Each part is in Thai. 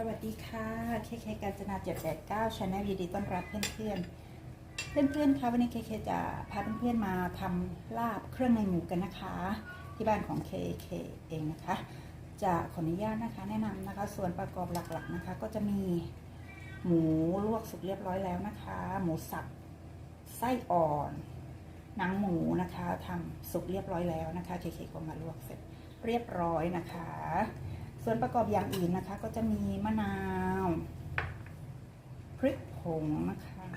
สวัสดีค่ะเคเคกาญจนา789ชาแนลยินดีต้อนรับเพื่อนๆ เพื่อนๆคะวันนี้เคเคจะพาเพื่อนๆมาทำลาบเครื่องในหมูกันนะคะ ที่บ้านของเคเคเองนะคะ จะขออนุญาตนะคะ แนะนำนะคะ ส่วนประกอบหลักๆนะคะ ก็จะมีหมูลวกสุกเรียบร้อยแล้วนะคะ หมูสับไส้อ่อนหนังหมูนะคะทำสุกเรียบร้อยแล้วนะคะเคเคก็มาลวกเสร็จเรียบร้อยนะคะ ส่วนประกอบอย่างอื่นนะคะ ก็จะมีมะนาวพริกผงนะคะ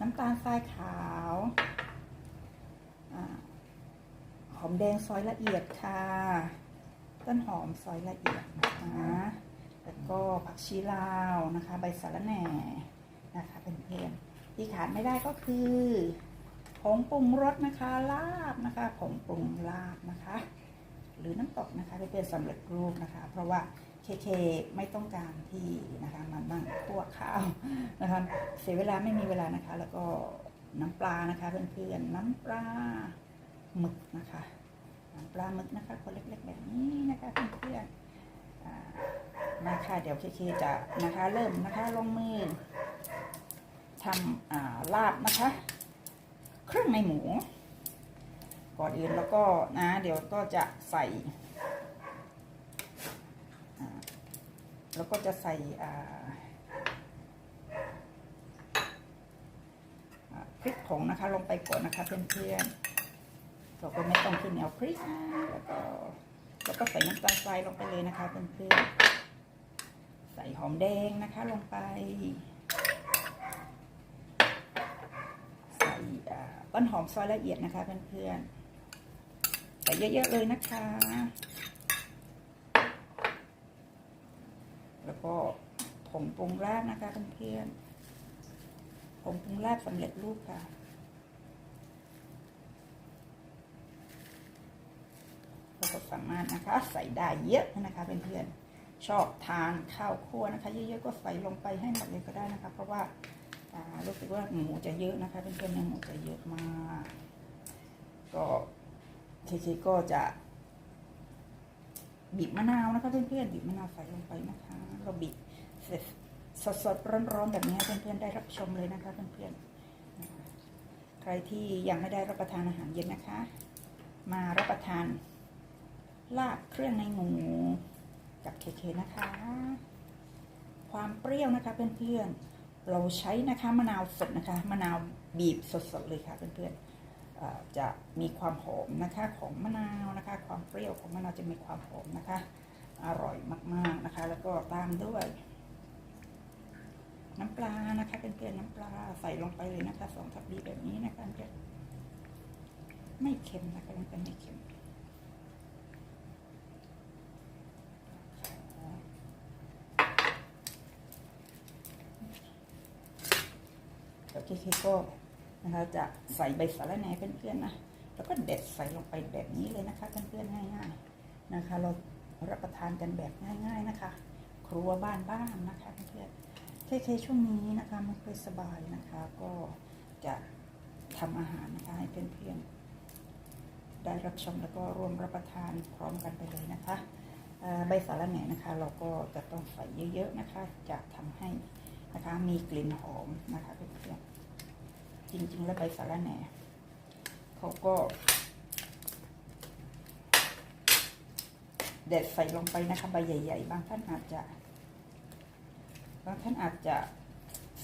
น้ำตาลทรายขาวอหอมแดงซอยละเอียดค่ะ ต้นหอมซอยละเอียดนะคะแล้วก็ผักชีลาวนะคะ ใบสะระแหน่นะคะเป็นเพื่อนๆที่ขาดไม่ได้ก็คือผงปรุงรสนะคะลาบนะคะผงปรุงลาบนะคะ หรือน้ำตกนะคะที่เป็นสำเร็จรูปนะคะ เพราะว่าเคเคไม่ต้องการที่นะคะมันนั่งคั่วข้าวนะคะเสียเวลาไม่มีเวลานะคะ แล้วก็น้ำปลานะคะ เพื่อนๆน้ำปลาหมึกนะคะน้ำปลาหมึกนะคะคนเล็กๆแบบนี้นะคะเพื่อนๆมาค่ะเดี๋ยวเคเคจะนะคะเริ่มนะคะลงมือทำอาลาบนะคะ เครื่องในหมู ก่อนอื่นแล้วก็นะ เดี๋ยวก็จะใส่แล้วก็จะใส่พริกผงนะคะ ลงไปก่อนนะคะเพื่อนๆเราก็ไม่ต้องขึ้นแนวพริกนะแล้วก็แล้วก็ใส่น้ำตาลทรายลงไปเลยนะคะเพื่อนๆใส่หอมแดงนะคะลงไป ใส่ต้นหอมซอยละเอียดนะคะเพื่อนๆ ส่เยอะ ๆ เลยนะคะ แล้วก็ผงปรุงรากนะคะเพื่อนๆผงปรุงรากสำเร็จรูปค่ะเราก็สามารถนะคะใส่ได้เยอะนะคะเพื่อนๆชอบทานข้าวคั่วนะคะ เยอะๆก็ใส่ลงไปให้หมดเลยก็ได้นะคะ เพราะว่าารู้สึกว่าหมูจะเยอะนะคะเพื่อนๆเนื้อหมูจะเยอะมาก ก็ เคเคก็จะบีบมะนาวนะคะเพื่อนๆบีบมะนาวใส่ลงไปนะคะเราบีบเสร็จสดๆร้อนๆแบบนี้ให้เพื่อนๆได้รับชมเลยนะคะเพื่อนๆใครที่ยังไม่ได้รับประทานอาหารเย็นนะคะ มารับประทานลาบเครื่องในหมูกับเคเคนะคะ ความเปรี้ยวนะคะเพื่อนๆเราใช้นะคะมะนาวสดนะคะมะนาวบีบสดๆเลยค่ะเพื่อนๆเอ่อ จะมีความหอมนะคะของมะนาวนะคะ ความเปรี้ยวของมะนาวจะมีความหอมนะคะ อร่อยมากๆนะคะ แล้วก็ตามด้วย น้ำปลานะคะเพื่อนๆน้ำปลาใส่ลงไปเลยนะคะสองทัพพีแบบนี้นะคะเพื่อนไม่เค็มนะคะมันเป็นไม่เค็มแล้วเคเคก็ นะคะจะใส่ใบสะระแหน่เพื่อนๆนะแล้วก็เด็ดใส่ลงไปแบบนี้เลยนะคะเพื่อนๆง่ายๆนะคะ เรารับประทานกันแบบง่าย ๆนะคะ ครัวบ้านบ้านนะคะเพื่อนๆเคเคช่วงนี้นะคะไม่ค่อยสบายนะคะ ก็จะทำอาหารนะคะให้เพื่อนๆได้รับชมแล้วก็ร่วมรับประทานพร้อมกันไปเลยนะคะใบสะระแหน่นะคะ เราก็จะต้องใส่เยอะๆนะคะ จะทำให้นะคะมีกลิ่นหอมนะคะเพื่อนๆ จริง ๆ แล้วใบสะระแหน่เขาก็เด็ดใส่ลงไปนะคะใบใหญ่ ๆ บางท่านอาจจะบางท่านอาจจะ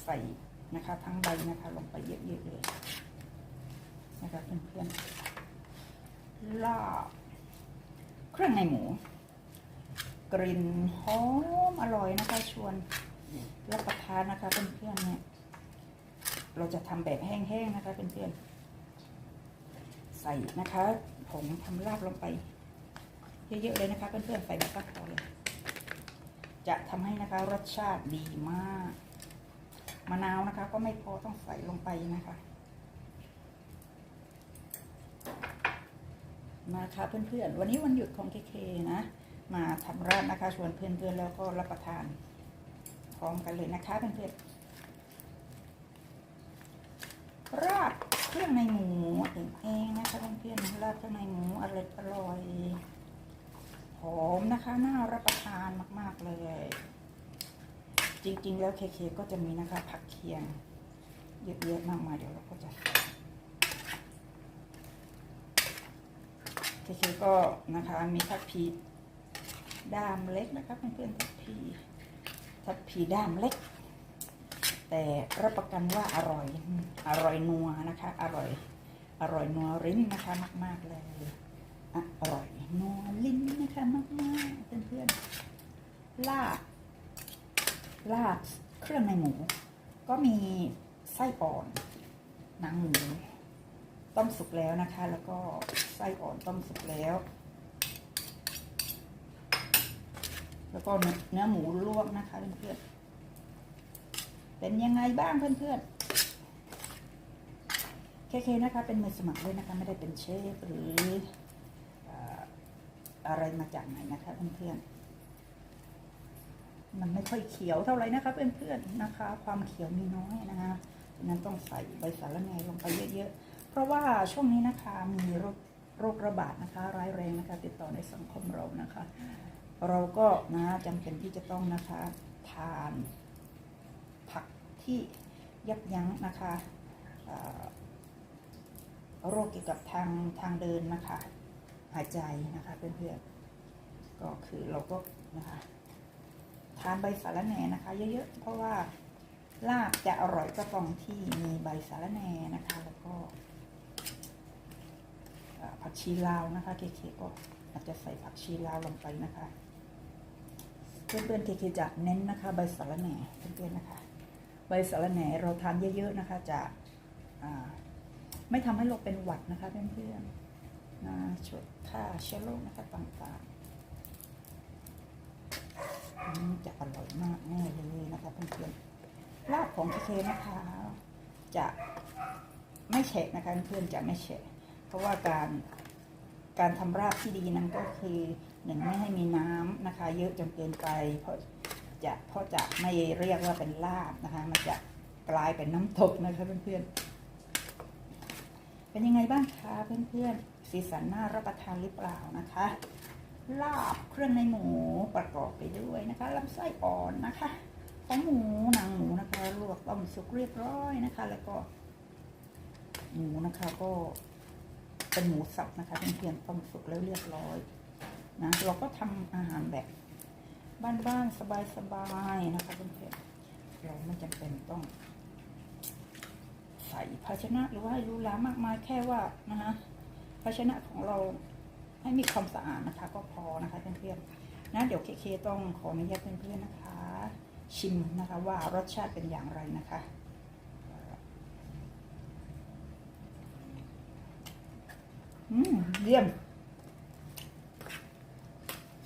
ใส่นะคะ ทั้งใบนะคะลงไปเยอะๆเลยนะคะเพื่อนๆลาบเครื่องในหมู กลิ่นหอมอร่อยนะคะชวนรับประทานนะคะเพื่อนๆเนี่ย เราจะทำแบบแห้งๆนะคะเพื่อนๆใส่นะคะผงทำลาบลงไป เยอะๆเลยนะคะเพื่อนๆใส่แบบก็พอเลยจะทำให้นะคะรสชาติดีมาก มะนาวนะคะ ก็ไม่พอต้องใส่ลงไปนะคะมาค่ะเพื่อนๆ วันนี้วันหยุดของเคเคนะ มาทำราดนะคะ ชวนเพื่อนๆ แล้วก็รับประทานพร้อมกันเลยนะคะเพื่อนๆ ราดเครื่องในหมูเองเองนะคะเพื่อนๆราดเครื่องในหมูอร่อยอร่อยหอมนะคะน่ารับประทานมาก ๆ เลย จริง ๆ แล้วเคเคก็จะมีนะคะ ผักเคียง เยอะๆมากมายเดี๋ยวเราก็จะเคเคก็นะคะมีทัพพีด้ามเล็กนะคะเพื่อนๆทัพพีทัพพีด้ามเล็ก แต่รับประกันว่าอร่อย อร่อยนัวนะคะ อร่อย อร่อยนัวลิ้นนะคะมาก ๆเลยอร่อยนัวลิ้นนะคะมากๆเพื่อนๆลาบลาบเครื่องในหมู ก็มีไส้อ่อนหนังหมูต้มสุกแล้วนะคะ แล้วก็ไส้อ่อนต้มสุกแล้ว แล้วก็เนื้อเนื้อหมูลวกนะคะเพื่อนๆ เป็นยังไงบ้างเพื่อนๆ เคเคนะคะเป็นมือสมัครด้วยนะคะไม่ได้เป็นเชฟหรืออะไรมาจากไหนนะคะเพื่อนๆ มันไม่ค่อยเขียวเท่าไหร่นะคะเพื่อนๆนะคะ ความเขียวมีน้อยนะคะฉะนั้นต้องใส่ใบสาระแหน่ลงไปเยอะๆ เพราะว่าช่วงนี้นะคะมีโรคโรคระบาดนะคะ ร้ายแรงนะคะ ติดต่อในสังคมเรานะคะ เราก็นะจำเป็นที่จะต้องนะคะทาน ที่ยับยั้งนะคะโรคเกี่ยวกับทางทางเดินนะคะ หายใจนะคะเพื่อนๆก็คือเราก็นะคะทานใบสาระแหน่นะคะ เยอะๆเพราะว่าลาบจะอร่อยก็ตรงที่มีใบสาระแหน่นะคะ แล้วก็ผักชีลาวนะคะเคเคก็อาจจะใส่ผักชีลาวลงไปนะคะ เพื่อนๆเคเคจะเน้นนะคะ ใบสาระแหน่เพื่อนๆนะคะ ใบสาระแหน่เราทานเยอะๆนะคะจะไม่ทำให้เราเป็นหวัดนะคะเพื่อนๆนะช่วยฆ่าเชื้อโรคนะคะต่างๆอันนี้จะอร่อยมากแน่เลยนะคะเพื่อนๆลาบของเคเคนะคะ จะไม่เฉะนะคะเพื่อนๆจะไม่เฉะเพราะว่าการการทำราบที่ดีนั้นก็คือหนึ่งไม่ให้มีน้ำนะคะ เยอะจนเกินไปเพราะ จะเพราะจะไม่เรียกว่าเป็นลาบนะคะ มันจะกลายเป็นน้ำตกนะคะเพื่อนๆ เป็นยังไงบ้างคะเพื่อนๆ สีสันน่ารับประทานหรือเปล่านะคะ ลาบเครื่องในหมูประกอบไปด้วยนะคะลำไส้อ่อนนะคะของหมูหนังหมูนะคะลวกต้มสุกเรียบร้อยนะคะ แล้วก็ หมูนะคะก็เป็นหมูสับนะคะเพื่อนๆต้มสุกแล้วเรียบร้อยนะเราก็ทำอาหารแบบ บ้านๆสบายๆนะคะเพื่อนๆเราไม่จำเป็นต้อง ใส่ภาชนะหรือว่าให้หรู้ล้ามากมายแค่ว่านะคะภาชนะของเราให้มีความสะอาดนะคะ ก็พอนะคะเพื่อนๆนะเดี๋ยวเคเคต้องขออนุญาตเพื่อนๆนะคะ ชิมนะคะว่ารสชาติเป็นอย่างไรนะคะอืมเยี่ยม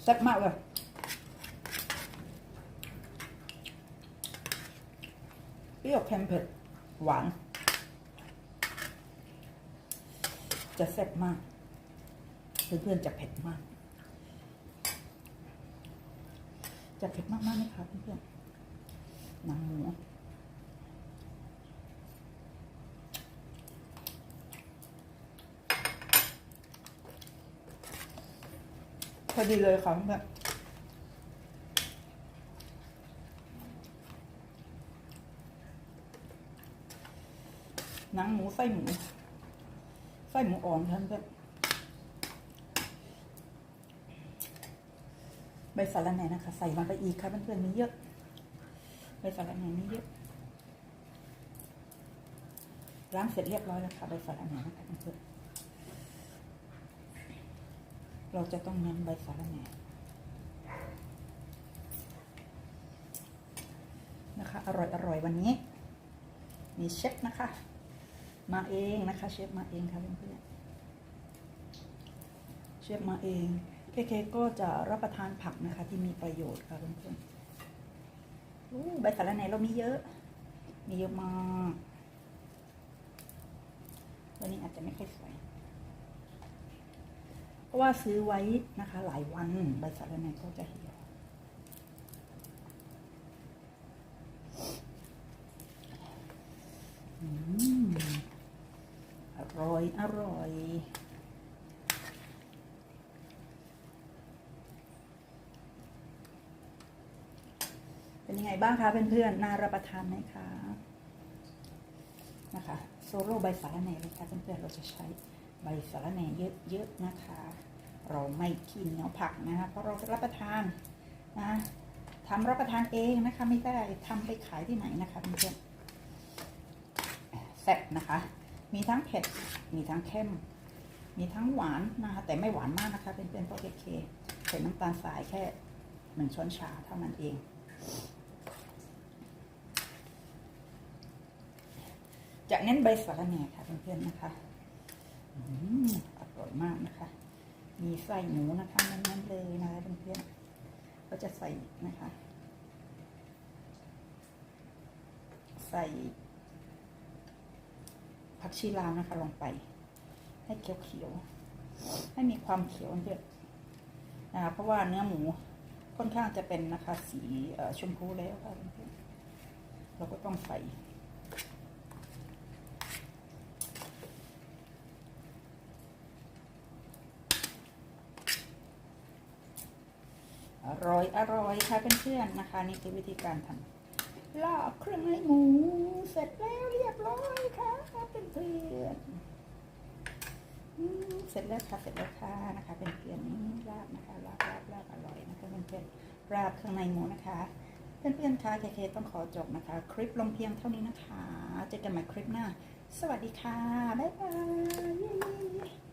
แซ่บมากเลยเป รี้ยวเค็มเผ็ดหวาน จะแซ่บมาก เพื่อนๆจะเผ็ดมาก จะเผ็ดมากๆไหมคะเพื่อนๆหนังหมูพอดีเลยค่ะเพื่อน หนังหมูไส้หมู ไส้หมูอ่อนค่ะเพื่อนใบสาระแหน่นะคะ ใส่ลงไปอีกค่ะเพื่อนๆมีเยอะใบสาระแหน่มีเยอะล้างเสร็จเรียบร้อยแล้วค่ะใบสาระแหน่นะคะเพื่อนเราจะต้องเน้นใบสาระแหน่นะคะ อร่อยอร่อยวันนี้ มีเชฟนะคะ มาเองนะคะ เชฟมาเองค่ะเพื่อนๆเชฟมาเองเคเคก็จะรับประทานผักนะคะ ที่มีประโยชน์ค่ะเพื่อนๆใบสาระแหน่เรามีเยอะ มีเยอะมากวันนี้อาจจะไม่ค่อยสวยเพราะว่าซื้อไว้นะคะ หลายวันใบสาระแหน่ก็จะเหี่ยวอืม ร่อยอร่อย เป็นยังไงบ้างคะเพื่อนๆน่ารับประทานไหมคะ นะคะ โซโล่ใบสาระแหน่เลยค่ะเพื่อนๆเราจะใช้ใบสาระแหน่เยอะๆนะคะ เราไม่กินเนื้อผักนะคะ เพราะเราจะรับประทานนะทำรับประทานเองนะคะ ไม่ได้ทำไปขายที่ไหนนะคะเพื่อนๆแซ่บนะคะ มีทั้งเผ็ด มีทั้งเข้ม มีทั้งหวานนะคะแต่ไม่หวานมากนะคะ เป็นเป็นเพราะเคเคใส่น้ำตาลทรายแค่หนึ่งช้อนชาเท่านั้นเองจะเน้นใบสะระแหน่ค่ะเพื่อนๆนะคะอืมอร่อยมากนะคะ มีไส้หมูนะคะนั้นๆเลยนะคะเพื่อนๆก็จะใส่นะคะ ใส่ ผักชีลาวนะคะลงไป ให้เขียวๆให้มีความเขียวเยอะนะคะเพราะว่าเนื้อหมูค่อนข้างจะเป็นนะคะสีชมพูแล้วค่ะเพื่อนเราก็ต้องใส่อร่อยอร่อยค่ะเพื่อนๆนะคะ นี่คือวิธีการทำ ลาบเครื่องในหมู เสร็จแล้วเรียบร้อยค่ะเพื่อนๆอืมเสร็จแล้วค่ะเสร็จแล้วค่ะนะคะเป็นเพื่อนลาบนะคะลาบลาบลาบอร่อยนะคะเพื่อนลาบเครื่องในหมูนะคะเพื่อนๆค่ะเคเคต้องขอจบนะคะ คลิปลงเพียงเท่านี้นะคะเจอกันใหม่คลิปหน้า สวัสดีค่ะบ๊ายบาย